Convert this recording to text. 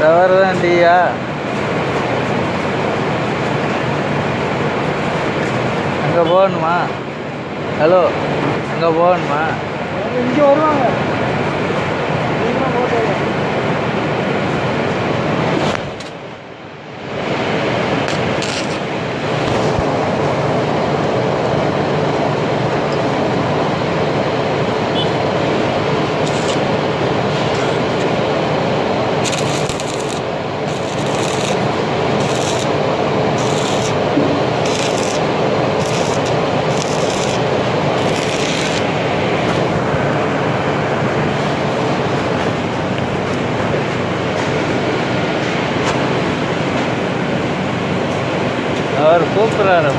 தவறு தான் டீயா அங்கே போகணுமா? ஹலோ அங்கே போகணுமா? இங்கே வருவாங்க. comprar.